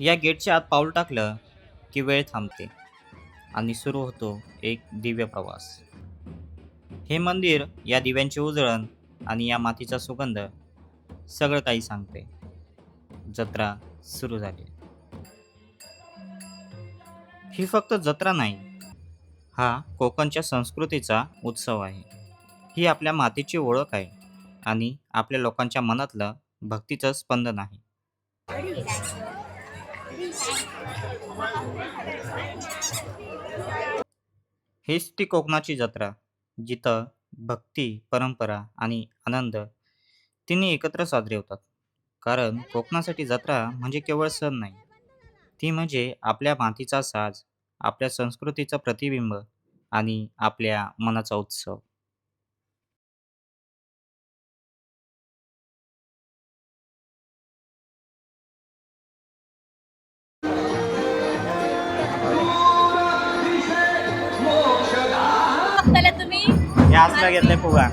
या गेटच्या आत पाऊल टाकलं की वेळ थांबते आणि सुरू होतो एक दिव्य प्रवास. हे मंदिर या दिव्यांची उजळण आणि या मातीचा सुगंध सगळं काही सांगते. जत्रा सुरू झाली. ही फक्त जत्रा नाही हा कोकणच्या संस्कृतीचा उत्सव आहे. ही आपल्या मातीची ओळख आहे आणि आपल्या लोकांच्या मनातलं भक्तीचं स्पंदन आहे. हेच ती कोकणाची जत्रा जिथं भक्ती परंपरा आणि आनंद तिन्ही एकत्र साजरे होतात. कारण कोकणासाठी जत्रा म्हणजे केवळ सण नाही. ती म्हणजे आपल्या मातीचा साज आपल्या संस्कृतीचं प्रतिबिंब आणि आपल्या मनाचा उत्सव. असलं घेतलंय फुगा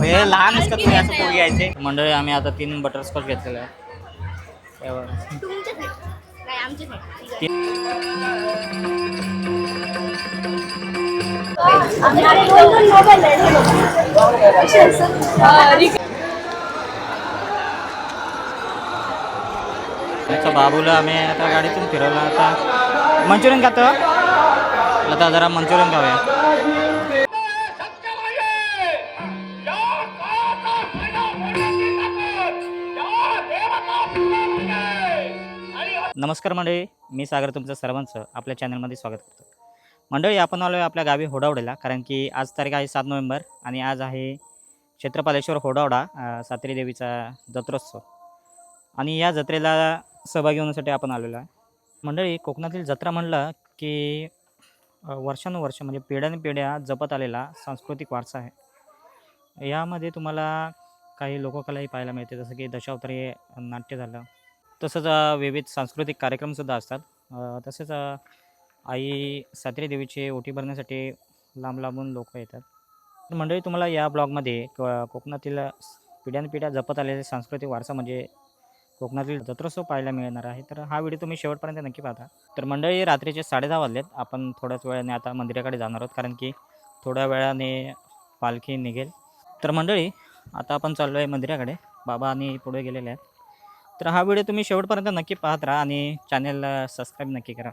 हे लहान असतं तुम्ही असं फुगे घ्यायचे. मंडळी आम्ही आता तीन बटरस्कॉच घेतलेलं आहे त्यावर बाबूला आम्ही आता गाडीतून फिरवलं. आता मंचुरियन खातो. आता जरा मंचुरियन खाऊया. नमस्कार मंडळी मी सागर तुमचं सर्वांचं आपल्या चॅनलमध्ये स्वागत करतो. मंडळी आपण आलो आहे आपल्या गावी होडावडेला कारण की आज तारीख आहे सात नोव्हेंबर आणि आज आहे क्षेत्रपालेश्वर होडावडा अं, देवीचा जत्रोत्सव. आणि या जत्रेला सहभागी होण्यासाठी आपण आलेलो आहे. मंडळी कोकणातील जत्रा म्हणलं की वर्षानुवर्ष म्हणजे पिढ्यानपिढ्या जपत आलेला सांस्कृतिक वारसा आहे. यामध्ये तुम्हाला काही लोककलाही पाहायला मिळते जसं की दशावतारी नाट्य झालं तसंच विविध सांस्कृतिक कार्यक्रमसुद्धा असतात. तसेच आई सात्री देवीची ओटी भरण्यासाठी लांब लांबून लोक येतात. तर मंडळी तुम्हाला या ब्लॉगमध्ये क कोकणातील पिढ्यानपिढ्या जपत आलेले सांस्कृतिक वारसा म्हणजे कोकणातील जत्रोत्सव पाहायला मिळणार आहे. तर हा व्हिडिओ तुम्ही शेवटपर्यंत नक्की पाहता. तर मंडळी रात्रीचे साडेदहा वाजलेत. आपण थोड्याच वेळाने आता मंदिराकडे जाणार आहोत कारण की थोड्या वेळाने पालखी निघेल. तर मंडळी आता आपण चाललो आहे मंदिराकडे. बाबा आणि पुढे गेलेले आहेत. तर हा व्हिडिओ तुम्ही शेवटपर्यंत नक्की पाहत राहा आणि चॅनलला सबस्क्राईब नक्की करा.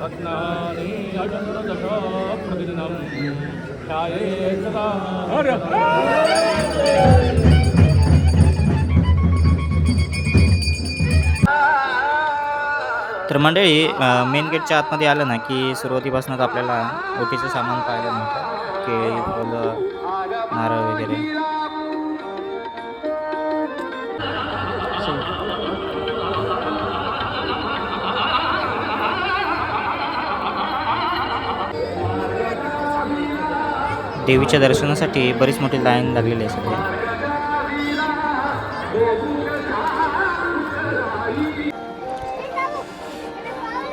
रत्नानि प्रतिदिनं ध्याये सदा हर तर मंडळी मेन गेटच्या आतमध्ये आलं ना की सुरुवातीपासूनच आपल्याला ओटीचं सामान पाहायला मिळतं. केळी फुलं नारळ वगैरे. देवीच्या दर्शनासाठी बरीच मोठी लाईन लागलेली आहे सध्या.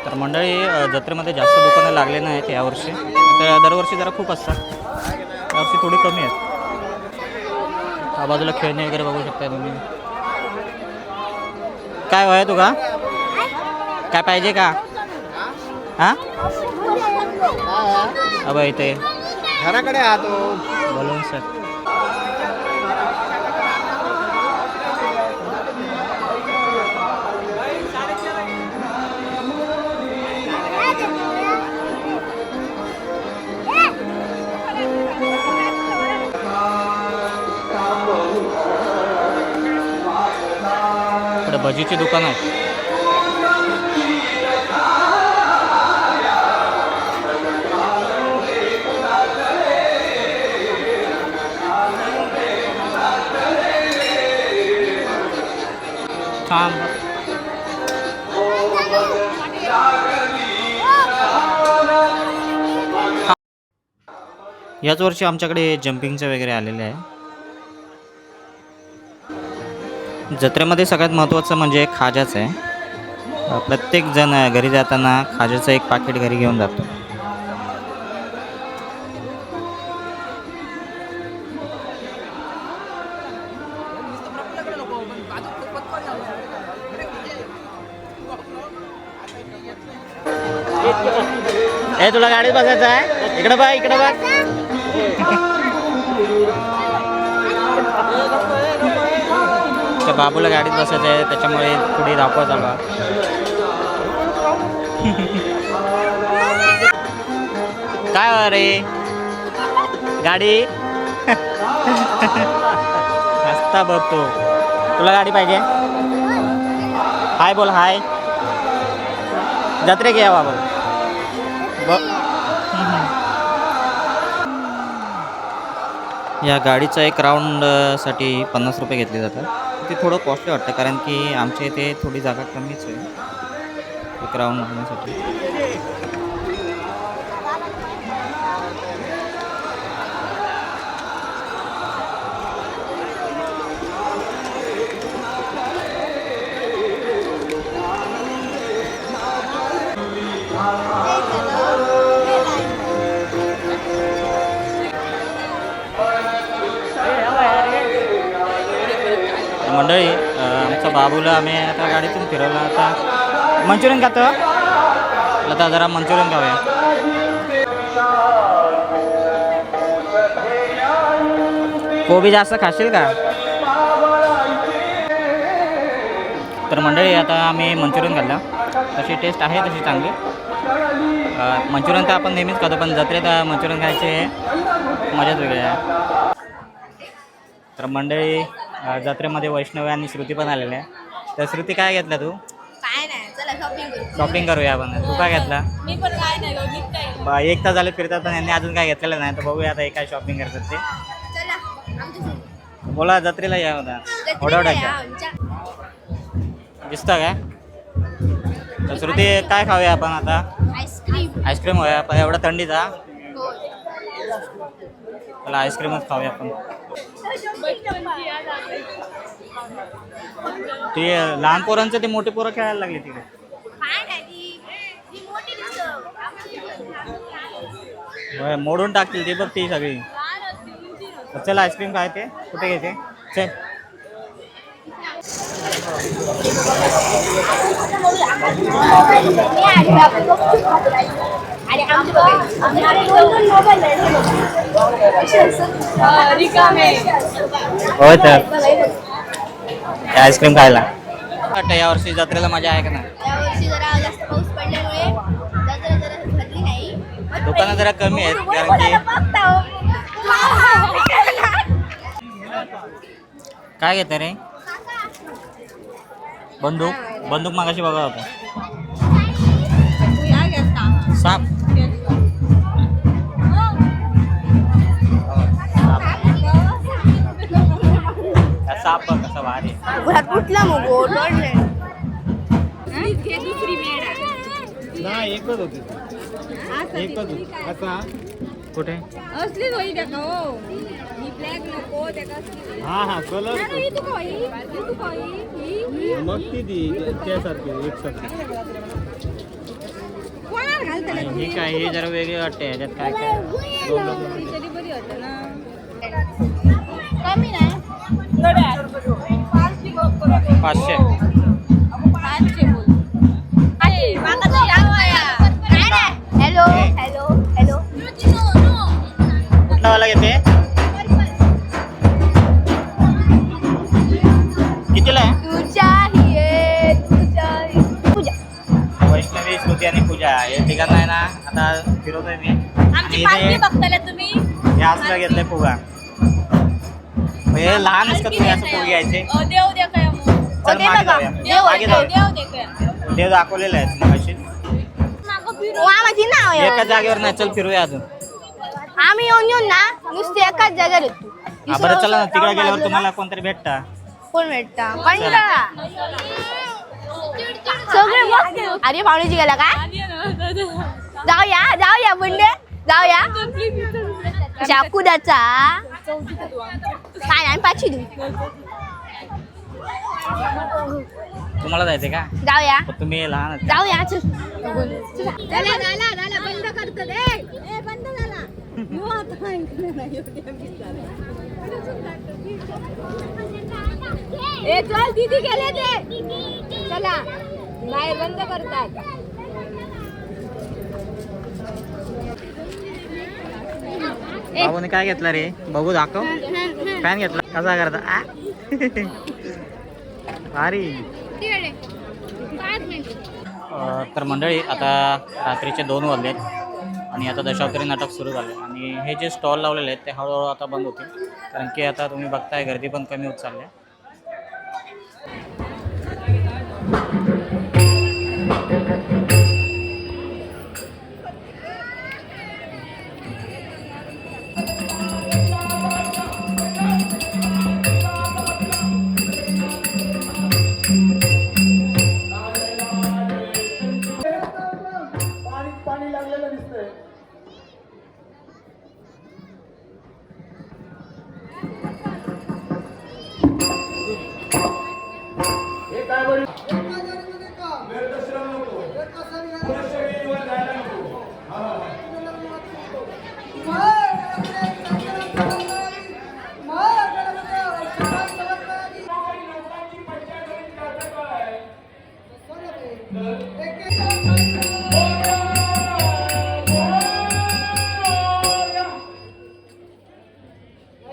तर मंडळी जत्रेमध्ये जास्त दुकानं लागले नाहीत यावर्षी. तर दरवर्षी जरा खूप असतात. यावर्षी थोडी कमी आहेत. बाजूला खेळणे वगैरे बघू शकता तुम्ही. काय वय तुका काय पाहिजे का? हां? अबा इथे. घराकडे आहात बोलून सर. भजीची दुकान आहे. छान याच वर्षी आमच्याकडे जम्पिंगचं वगैरे आलेलं आहे. जत्रेमध्ये सगळ्यात महत्त्वाचं म्हणजे खाजाचं आहे. अ, प्रत्येक जण घरी जाताना खाजाचं एक पाकिट घरी घेऊन जातो. ए तुला गाडीत बसायचं आहे? इकडं बघ इकडं बघ. त्या बाबूला गाडीत बसायचं आहे त्याच्यामुळे पुढे धावपळ चालू काय हो रे? गाडी? हसता बघतो तुला गाडी पाहिजे? हाय बोल हाय. जत्रे घ्या बाबा. या गाडीचा एक राऊंडसाठी पन्नास रुपये घेतले जातात. ते थोडं कॉस्टली वाटतं कारण की आमच्या इथे थोडी जागा कमीच आहे. एक राऊंड मारण्यासाठी. मंडळी अ, आमच्या बाबूला आम्ही आता गाडीतून फिरवलं आता मंचुरियन खातो. आता जरा मंचुरियन खाऊया. कोबी जास्त खाशील का? तर मंडळी आता आम्ही मंचुरियन खाल्लं. तशी टेस्ट आहे तशी चांगली. मंचुरियन तर आपण नेहमीच खातो पण जत्रेत मंचुरियन खायचे मजाच वेगळी आहे. तर मंडळी जत्रेमध्ये वैष्णवी आणि श्रुती पण आलेल्या आहे तर श्रुती काय घेतला तू? काय नाही चला शॉपिंग करू. शॉपिंग करूया आपण. तू काय घेतला? मी पण काय नाही गं, ब- एक तास झाले फिरतात पण यांनी अजून काय घेतलेलं नाही. तर बघूया आता हे काय शॉपिंग करतात ते. चला. बोला जत्रेला या होता जत्रेला या ओढावड्याच्या आमच्या. दिसतं काय तर श्रुती काय खाऊया आपण आता? आईस्क्रीम. आईस्क्रीम होया पण एवढा थंडीचा हो? आईस्क्रीमच खाऊया आपण. ते लहान पोरांचं ते मोठे पोरं खेळायला लागले तिकडे. होय, मोडून टाकतील ते बघ ती सगळी. चल आईस्क्रीम काय ते कुठे घ्यायचे? चल. होय तर. आईस्क्रीम खायला. वाटतं यावर्षी जत्रेला मजा आहे का नाही? यावर्षी जरा जास्त पाऊस पडल्यामुळे जत्रा जरा भरली नाही. दुकानं जरा कमी आहेत कारण की काय घेतं रे? बंदूक? बंदूक मागाशी बघा होता साप. हा साप बघ कसा भारी. घरात कुठला मग? दुसरी मेड नाही एकच होती एकच होती. कुठे? हो ही हा हा कलर मग ती ती त्यासारखी एकसारखी. ही काय ही जरा वेगळी वाटते ह्याच्यात काय काय? दोन दोन- ती तरी बरी होतं ना. कमी नाही. पाचशे. पाचशे. आता फिरवतोय मी. आमची पालखी इथे बघताय तुम्ही. हे असलं घेतलंय फुगा हे लहान असतात तुम्ही असं फुगे घ्यायचे. देव दे काय चल मागे. जाऊया. मागे देव जाऊया दाखवलेले आहेत नाव आहे एका जागेवर नाही चल फिरूया अजून. आम्ही येऊन येऊन ना नुसते एकाच जागेवर येतो. हा बरं चला ना तिकडे गेल्यावर तुम्हाला कोणतरी भेटता. कोण भेटता? कंटाळा सगळे अरे पाहुण्याची गेला काय जाऊया जाऊया बंडे. जाऊया चाकू द्याचा काय आणि पाचशे देऊ. तुम्हाला जायचंय का? जाऊया पण तुम्ही लहान आहेत. जाऊया चल. झाला झाला झाला बंद करतो दे. ए बंद झाला. यो आता ऐकलं नाही एवढ्या बिचाऱ्या. ए चल दीदी गेले ते. चला बाहेर बंद करतात. बाबूने काय घेतलं रे? बघू दाखव. फॅन घेतला. कसा करता? आ? भारी. अ, तर मंडळी आता रात्रीचे दोन वाजलेत आणि आता दशावतारी नाटक सुरू झाले. आणि हे जे स्टॉल लावलेले आहेत ते हळूहळू आता बंद होतील. कारण की आता तुम्ही बघताय गर्दी पण कमी होत चालली आहे. लागलेलं दिसतंय.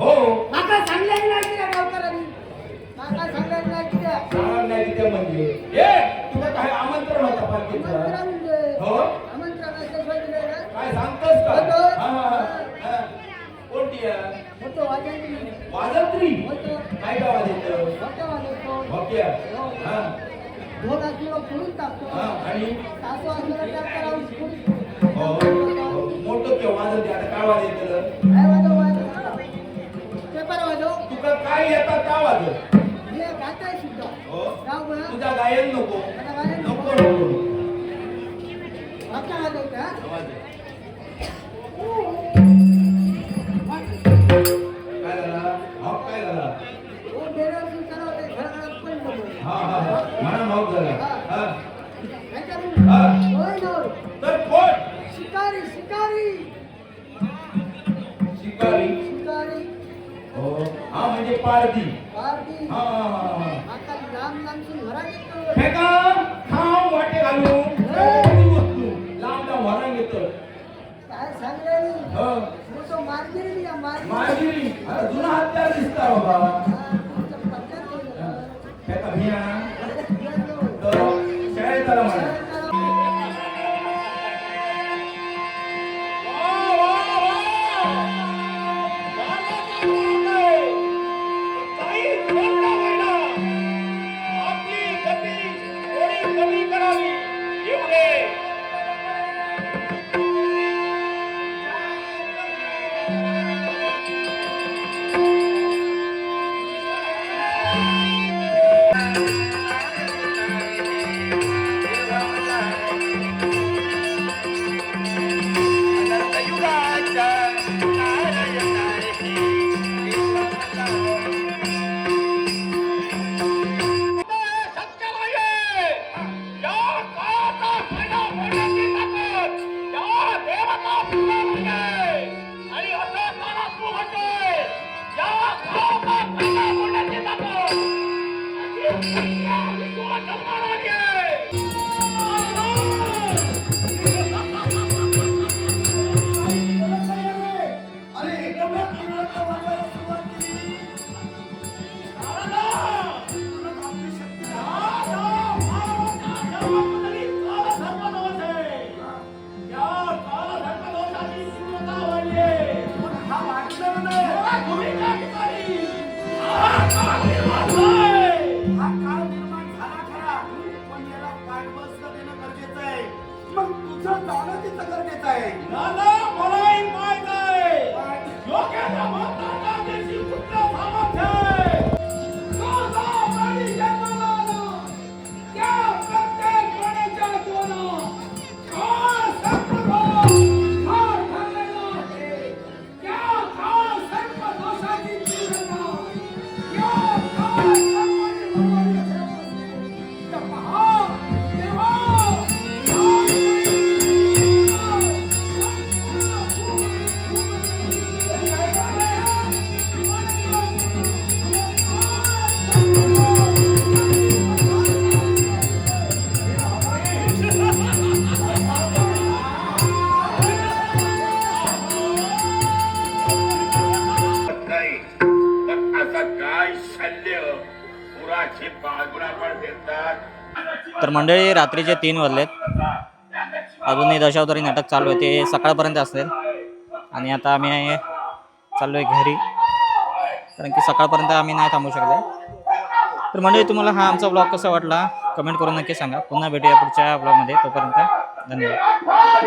हा. काय पालखी बिलकी काढून झाली बरं हे झालं हो सांगणार नाही तिथे म्हणजे. ए तुला काय आमंत्रण होता पालखीचं? हो? काय सांगतोस का? हा, हा, हा. हा. कोणती आहे? वाजंत्री. काय का वाजायचं भोक्या हा. हा. आणि? हो हो. मोठं केव्हा वाजत आता काय वाजायचं काय येतात का वाजव हो? तुझा गायन नको. नको नको. वाजव Allah. तर मंडळी रात्रीचे तीन वाजलेत. अजूनही दशावतारी नाटक चालू आहे. ते सकाळपर्यंत असेल आणि आता आम्ही चाललो आहे घरी. कारण की सकाळपर्यंत आम्ही नाही थांबू शकले. तर मंडळी तुम्हाला हा आमचा ब्लॉग कसा वाटला? कमेंट करून नक्की सांगा. पुन्हा भेटूया पुढच्या ब्लॉगमध्ये तोपर्यंत धन्यवाद.